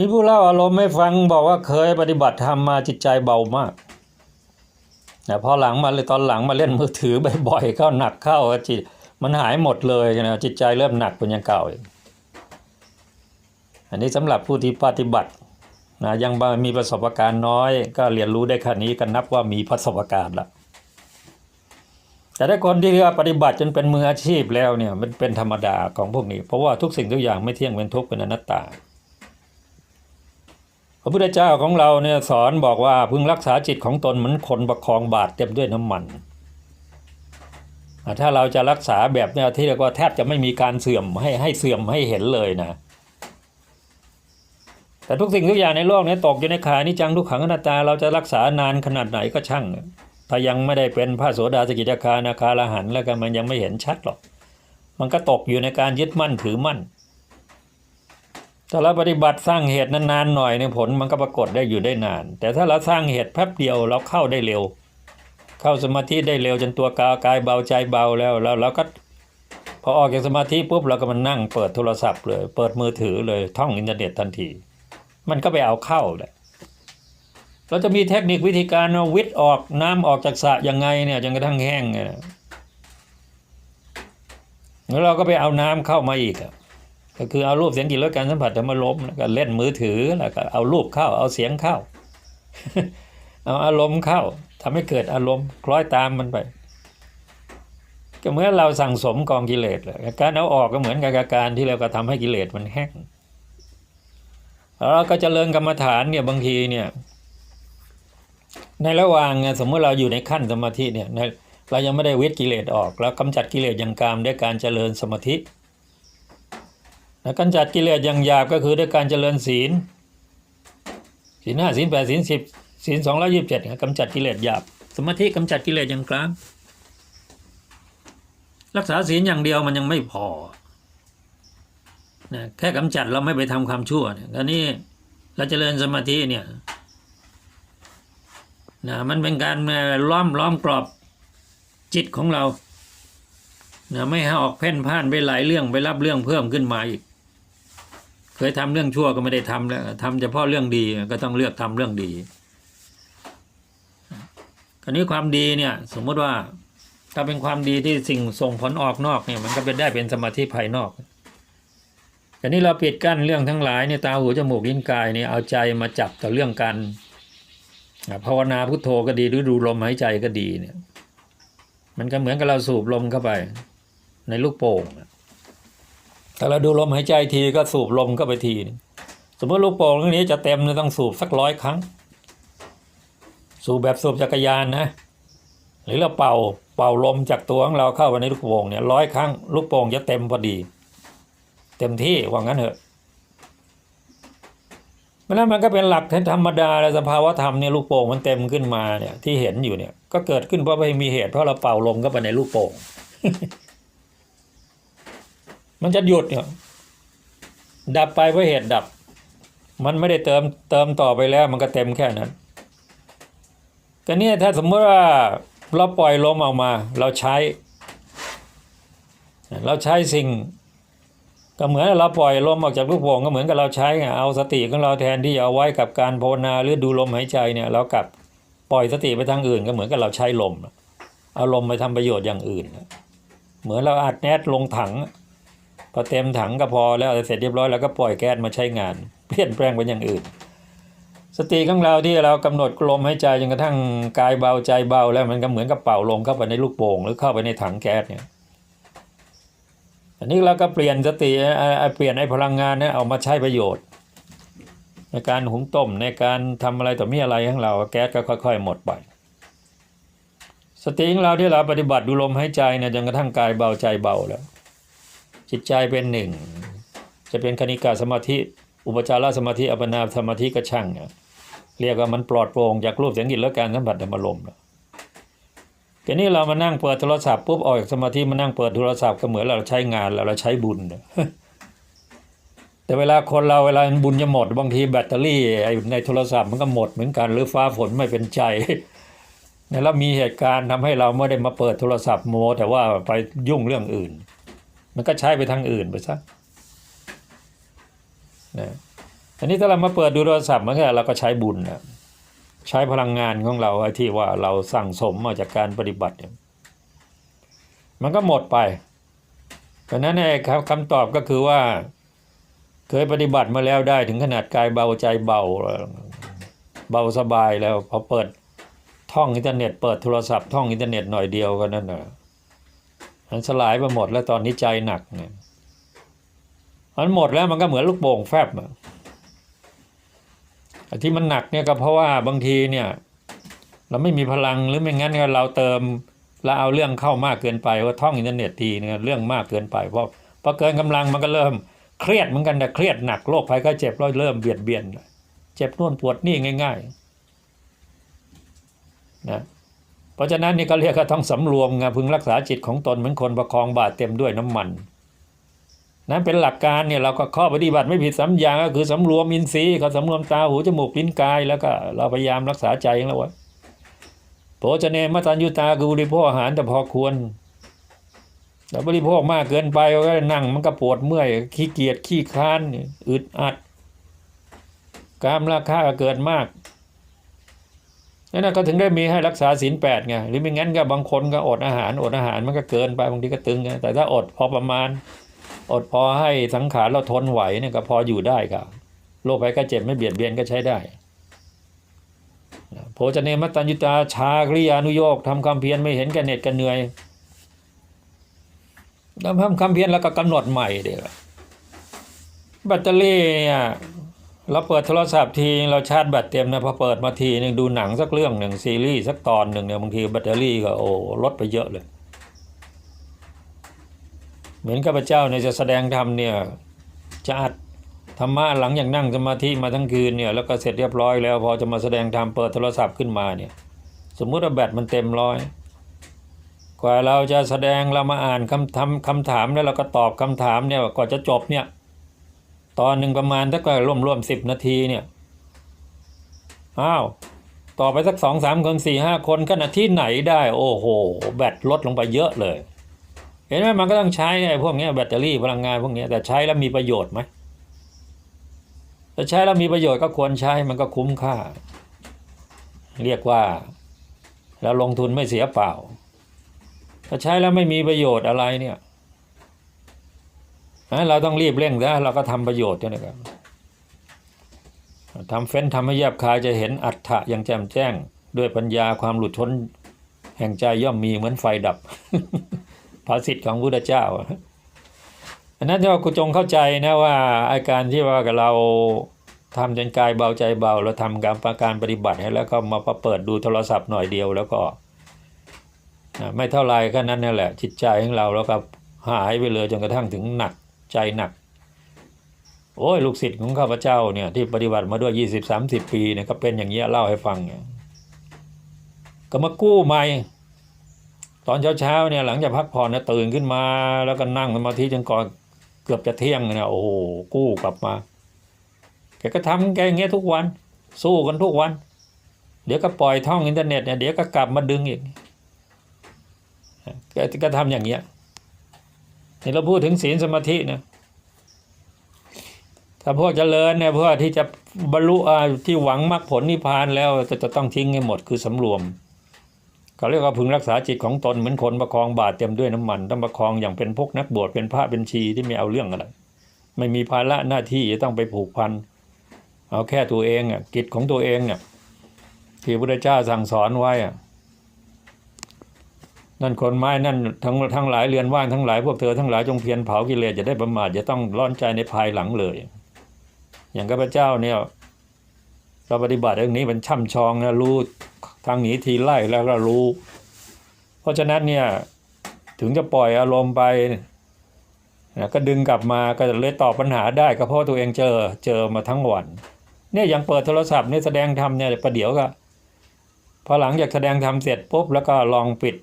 มีผู้เล่าอารมณ์ให้ฟังบอกว่าเคยปฏิบัติธรรมมาจิตใจเบามากแต่พอหลังมาเลยตอนหลังมาเล่นมือถือบ่อยๆเข้าหนักเข้าจิตมันหายหมดเลยนะจิตใจเริ่มหนักเป็นอย่างเก่าอีกอันนี้สำหรับผู้ที่ปฏิบัตินะยังมีประสบการณ์น้อย ก็เรียนรู้ได้แค่นี้ก็นับว่ามีประสบการณ์ละแต่ถ้าคนที่เรียกว่าปฏิบัติจนเป็นมืออาชีพแล้วเนี่ยมันเป็นธรรมดาของพวกนี้ เพราะว่าทุกสิ่งทุกอย่างไม่เที่ยงเป็นทุกข์เป็นอนัตตา พระพุทธเจ้าของเราเนี่ยสอนบอกว่าพึงรักษาจิตของตนเหมือนคนประคองบาตรเต็มด้วยน้ำมัน ถ้าเราจะรักษาแบบเนี่ยที่เรียกว่าแทบจะไม่มีการเสื่อมให้ให้เสื่อมให้เห็นเลยนะ แต่ทุกสิ่งทุกอย่างในโลกนี้ตกอยู่ในขานิจังทุกขังอนัตตา เราจะรักษานานขนาดไหนก็ช่าง ถ้ายังไม่ได้เป็นพระโสดาสกิทาคานาคาลหันแล้วกันมันยังไม่เห็นชัดหรอก มันก็ตกอยู่ในการยึดมั่นถือมั่น ถ้าเราปฏิบัติสร้างเหตุนานๆหน่อยเนี่ยผลมันก็ปรากฏได้อยู่ได้นาน แต่ถ้าเราสร้างเหตุแป๊บเดียวเราเข้าได้เร็ว เข้าสมาธิได้เร็วจนตัวกากายเบาใจเบาแล้วแล้วเราก็พอออกจากสมาธิปุ๊บเราก็มานั่งเปิดโทรศัพท์เลย เปิดมือถือเลยท่องอินเทอร์เน็ตทันที มันก็ไปเอาเข้าแหละเราจะมีเทคนิควิธีการวิทย์ออกน้ำออกจากสระยังไงเนี่ยจนกระทั่งแห้งเนี่ยแล้วเราก็ไปเอาน้ำเข้ามาอีกอะ ก็คือเอารูปเสียงกลิ่นรสการสัมผัสธรรมลมแล้วก็เล่นมือถือแล้วก็เอารูปเข้า เอาเสียงเข้า เอาอารมณ์เข้าทำให้เกิดอารมณ์คล้อยตามมันไป ก็เมื่อเราสั่งสมกองกิเลสเลยการเอาออกก็เหมือนกับการที่เราก็ทำให้กิเลสมันแห้งแล้วเราก็เจริญกรรมฐานเนี่ยบางทีเนี่ย ในระหว่างสมมติเราอยู่ในขั้นสมาธิเนี่ยเรายังไม่ได้วิทยกิเลสออก แล้วกำจัดกิเลสอย่างกามด้วยการเจริญสมาธิ แล้วกำจัดกิเลสอย่างหยาบก็คือด้วยการเจริญศีลศีลห้าศีลแปดศีลสิบศีลสองร้อยี่สิบเจ็ดกำจัดกิเลสหยาบ สมาธิกำจัดกิเลสอย่างกลาง รักษาศีลอย่างเดียวมันยังไม่พอนะแค่กำจัดเราไม่ไปทำความชั่วเนี่ยตอนนี้เราเจริญสมาธิเนี่ยนะมันเป็นการล้อมล้อมกรอบจิตของเรานะไม่ให้ออกเพ่นพ่านไปหลายเรื่องไปรับเรื่องเพิ่มขึ้นมาอีก เคยทำเรื่องชั่วก็ไม่ได้ทำแล้วทำเฉพาะเรื่องดีก็ต้องเลือกทำเรื่องดีคราวนี้ความดีเนี่ย สมมติว่าถ้าเป็นความดีที่สิ่งส่งผลออกนอกเนี่ยมันก็เป็นได้เป็นสมาธิภายนอกแต่นี้เราปิดกั้นเรื่องทั้งหลายเนี่ยตาหูจมูกลิ้นกายเนี่ยเอาใจมาจับต่อเรื่องการภาวนาพุทโธก็ดีหรือดูลมหายใจก็ดีเนี่ย มันก็เหมือนกับเราสูบลมเข้าไป ในลูกโป่ง ถ้าเราดูลมหายใจทีก็สูบลมเข้าไปทีนึงสมมติลูกโป่งเรื่องนี้จะเต็มเนี่ยต้องสูบสักร้อยครั้ง สูบแบบสูบจักรยานนะ หรือเราเป่าเป่าลมจากตัวของเราเข้าไปในลูกโป่งเนี่ยร้อยครั้งลูกโป่งจะเต็มพอดี เต็มที่ว่างั้นเถอะเพราะนั้นมันก็เป็นหลักธรรมดาและสภาวะธรรมเนี่ยลูกโป่งมันเต็มขึ้นมาเนี่ยที่เห็นอยู่เนี่ยก็เกิดขึ้นเพราะไม่มีเหตุเพราะเราเป่าลมเข้าไปในลูกโป่ง มันจะหยุดเนี่ยดับไปเพราะเหตุดับ มันไม่ได้เติมเติมต่อไปแล้ว มันก็เต็มแค่นั้น แต่เนี่ยถ้าสมมติว่าเราปล่อยลมออกมา เราใช้ เราใช้สิ่ง ก็เหมือนเราปล่อยลมออกจากลูกโป่งก็เหมือนกับเราใช้ไงเอาสติของเราแทนที่จะเอาไว้กับการภาวนาหรือดูลมหายใจเนี่ย เรากลับปล่อยสติไปทางอื่น ก็เหมือนกับเราใช้ลมเอาลมไปทำประโยชน์อย่างอื่น เหมือนเราอัดแนทลงถัง พอเต็มถังก็พอแล้วเสร็จเรียบร้อยแล้วก็ปล่อยแก๊สมาใช้งาน เปลี่ยนแปลงเป็นอย่างอื่น สติของเราที่เรากำหนดลมหายใจจนกระทั่งกายเบาใจเบาแล้วมันก็เหมือนกับเป่าลมเข้าไปในลูกโป่งหรือเข้าไปในถังแก๊สเนี่ยอันนี้เราก็เปลี่ยนสติเปลี่ยนไอ้พลังงานเนี่ยเอามาใช้ประโยชน์ ในการหุงต้มในการทำอะไรต่อมีอะไรของเราแก๊สก็ค่อย ๆ หมดไปสติของเราที่เราปฏิบัติดูลมหายใจเนี่ยจนกระทั่งกายเบาใจเบาแล้ว จิตใจเป็นหนึ่ง จะเป็นคณิกาสมาธิ อุปจารสมาธิอัปนาสมาธิก็ช่างเนี่ยเรียกว่ามันปลอดโปร่งจากรูปเสียงกลิ่นและการสัมผัสธรรมลมทีนี้เรามานั่งเปิดโทรศัพท์ปุ๊บออกจากสมาธิมานั่งเปิดโทรศัพท์ก็เหมือนเราใช้งานแล้วเราใช้บุญแต่เวลาคนเราเวลาบุญจะหมดบางทีแบตเตอรี่ในโทรศัพท์มันก็หมดเหมือนกันหรือฟ้าฝนไม่เป็นใจแล้วมีเหตุการณ์ทำให้เราไม่ได้มาเปิดโทรศัพท์โมแต่ว่าไปยุ่งเรื่องอื่น มันก็ใช้ไปทางอื่นไปซะนะอันนี้ถ้าเรามาเปิดดูโทรศัพท์มันก็เราก็ใช้บุญนะใช้พลังงานของเราไอ้ที่ว่าเราสั่งสมมาจากการปฏิบัติเนี่ยมันก็หมดไปเพราะนั้นไอ้คำตอบก็คือว่า เคยปฏิบัติมาแล้วได้ถึงขนาดกายเบาใจเบา เบาสบายแล้วพอเปิดท่องอินเทอร์เน็ตเปิดโทรศัพท์ท่องอินเทอร์เน็ตหน่อยเดียวก็นั่นน่ะ มันสลายไปหมดแล้วตอนนี้ใจหนักเนี่ยมันหมดแล้วมันก็เหมือนลูกโป่งแฟบอะที่มันหนักเนี่ยก็เพราะว่าบางทีเนี่ย เราไม่มีพลังหรือไม่งั้นก็เราเติมเราเอาเรื่องเข้ามากเกินไปว่าท่องอินเทอร์เน็ตทีเนี่ยเรื่องมากเกินไปเพราะพอเกินกำลังมันก็เริ่มเครียดเหมือนกันนะเครียดหนักโรคภัยไข้เจ็บแล้วเริ่มเบียดเบียนเจ็บน่นปวดนี่ง่าย ๆ นะ เพราะฉะนั้นนี่ก็เรียกว่าต้องสำรวมไงพึงรักษาจิตของตนเหมือนคนประคองบาตรเต็มด้วยน้ำมันนั้นเป็นหลักการเนี่ยเราก็ข้อปฏิบัติไม่ผิดสัมยางก็คือสำรวมอินทรีย์เขาสำรวมตาหูจมูกลิ้นกายแล้วก็เราพยายามรักษาใจของเราไว้โภชเนมตัญยุตาคือบริโภคอาหารแต่พอควรแต่บริโภคมากเกินไปก็นั่งมันก็ปวดเมื่อยขี้เกียจขี้ค้านอึดอัดกามราคาก็เกิดมาก นั่นะก็ถึงได้มีให้รักษาศีลแปดไงหรือไม่งั้นก็บางคนก็อดอาหารอดอาหารมันก็เกินไปบางทีก็ตึงไงแต่ถ้าอดพอประมาณ อดพอให้สังขารเราทนไหวเนี่ยก็พออยู่ได้ครับโรคภัยก็เจ็บไม่เบียดเบียนก็ใช้ได้โภชเนมัตตัญญุตาชากริยานุโยกทำความเพียรไม่เห็นกันเหน็ดกันเหนื่อยแล้วทำความเพียรแล้วก็กำหนดใหม่เดี๋ยวแบตเตอรี่เนี่ย เราเปิดโทรศัพท์ทีเราชาร์จแบตเต็มนะพอเปิดมาทีนึงดูหนังสักเรื่องหนึ่งซีรีส์สักตอนหนึ่งเนี่ยบางทีแบตเตอรี่ก็โอ้ลดไปเยอะเลย เหมือนข้าพเจ้าเนี่ยจะแสดงธรรมเนี่ยจะอัดธรรมะหลังอย่างนั่งสมาธิมาทั้งคืนเนี่ยแล้วก็เสร็จเรียบร้อยแล้วพอจะมาแสดงธรรมเปิดโทรศัพท์ขึ้นมาเนี่ยสมมุติว่าแบตมันเต็มร้อย กว่าเราจะแสดงเรามาอ่านคำทำคำถามแล้วเราก็ตอบคำถามเนี่ยกว่าจะจบเนี่ย ตอนหนึ่งประมาณถ้าก็ร่วมร่วมสิบนาทีเนี่ยอ้าวต่อไปสักสองสามคนสี่ห้าคนขณะที่ไหนได้ โอ้โห แบตลดลงไปเยอะเลย เห็นไหมมันก็ต้องใช้ไอ้พวกเนี้ยแบตเตอรี่พลังงานพวกเนี้ยแต่ใช้แล้วมีประโยชน์ไหมแต่ใช้แล้วมีประโยชน์ก็ควรใช้มันก็คุ้มค่า เรียกว่าเราลงทุนไม่เสียเปล่าถ้าใช้แล้วไม่มีประโยชน์อะไรเนี่ย เราต้องรีบเร่งนะเราก็ทำประโยชน์ด้วยนะครับทำเฟ้นทำให้แยบคายจะเห็นอัตถะอย่างแจ่มแจ้ง ด้วยปัญญาความหลุดพ้นแห่งใจย่อมมีเหมือนไฟดับภาษิตของพุทธเจ้าอันนั้นที่ว่ากูจงเข้าใจนะว่าอาการที่ว่ากับเราทำจนกายเบาใจเบาเราทำการประการปฏิบัติให้แล้วก็มาเปิดดูโทรศัพท์หน่อยเดียวแล้วก็ไม่เท่าไรก็นั้นนั่นแหละจิตใจของเราแล้วก็หายไปเลยจนกระทั่งถึงหนัก ใจหนัก โอ้ยลูกศิษย์ของข้าพเจ้าเนี่ยที่ปฏิบัติมาด้วยยี่สิบสามสิบปีเนี่ยก็เป็นอย่างเงี้ยเล่าให้ฟังเนี่ยก็มากู้ใหม่ตอนเช้าๆเนี่ยหลังจากพักผ่อนเนี่ยตื่นขึ้นมา แล้วก็นั่งสมาธิจนก่อนเกือบจะเที่ยงเนี่ยโอ้โหกู้กลับมาแกก็ทำแกอย่างเงี้ยทุกวัน สู้กันทุกวัน เดี๋ยวก็ปล่อยท่องอินเทอร์เน็ตเนี่ยเดี๋ยวก็กลับมาดึงอีกแกก็ทำอย่างเงี้ย นี่เราพูดถึงศีลสมาธินี่ยถ้าพวกเจริญเนี่ยพวกที่จะบรรลุที่หวังมรรคผลนิพพานแล้วจะจะต้องทิ้งให้หมดคือสำรวมเขาเรียกว่าพึงรักษาจิตของตนเหมือนคนประคองบาตรเต็มด้วยน้ำมัน ต้องประคองอย่างเป็นพวกนักบวชเป็นพระเป็นชีที่ไม่เอาเรื่องอะไรไม่มีภาระหน้าที่จะต้องไปผูกพันเอาแค่ตัวเองอะกิจของตัวเองเนี่ยที่พระพุทธเจ้าสั่งสอนไว้อะ นั่นคนไม้นั่นทั้งทั้งหลายเรือนว่างทั้งหลายพวกเธอทั้งหลายจงเพียรเผากิเลสจะได้ประมาทจะต้องร้อนใจในภายหลังเลย อย่างข้าพเจ้าเนี่ยเราปฏิบัติเรื่องนี้มันช่ำชองนะรู้ทางหนีทีไล่แล้วก็รู้ เพราะฉะนั้นเนี่ยถึงจะปล่อยอารมณ์ไปนะก็ดึงกลับมาก็เลยตอบปัญหาได้ก็เพราะตัวเองเจอเจอมาทั้งวันเนี่ยยังเปิดโทรศัพท์เนี่ยแสดงธรรมเนี่ยประเดี๋ยวก็พอหลังจากแสดงธรรมเสร็จปุ๊บแล้วก็ลองปิด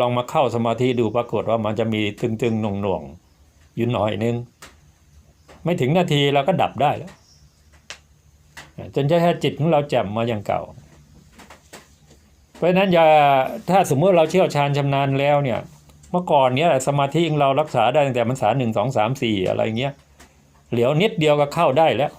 ลองมาเข้าสมาธิดูปรากฏว่ามันจะมีตึงๆหน่วงๆอยู่หน่อยนึง ไม่ถึงนาทีเราก็ดับได้แล้วจนแค่จิตของเราแจ่มมาอย่างเก่า เพราะนั้นอย่าถ้าสมมติเราเชี่ยวชาญชำนาญแล้วเนี่ย เมื่อก่อนเนี้ยสมาธิของเรารักษาได้ตั้งแต่มันษาหนึ่งสองสามสี่อะไรเงี้ยเหลียวนิดเดียวก็เข้าได้แล้ว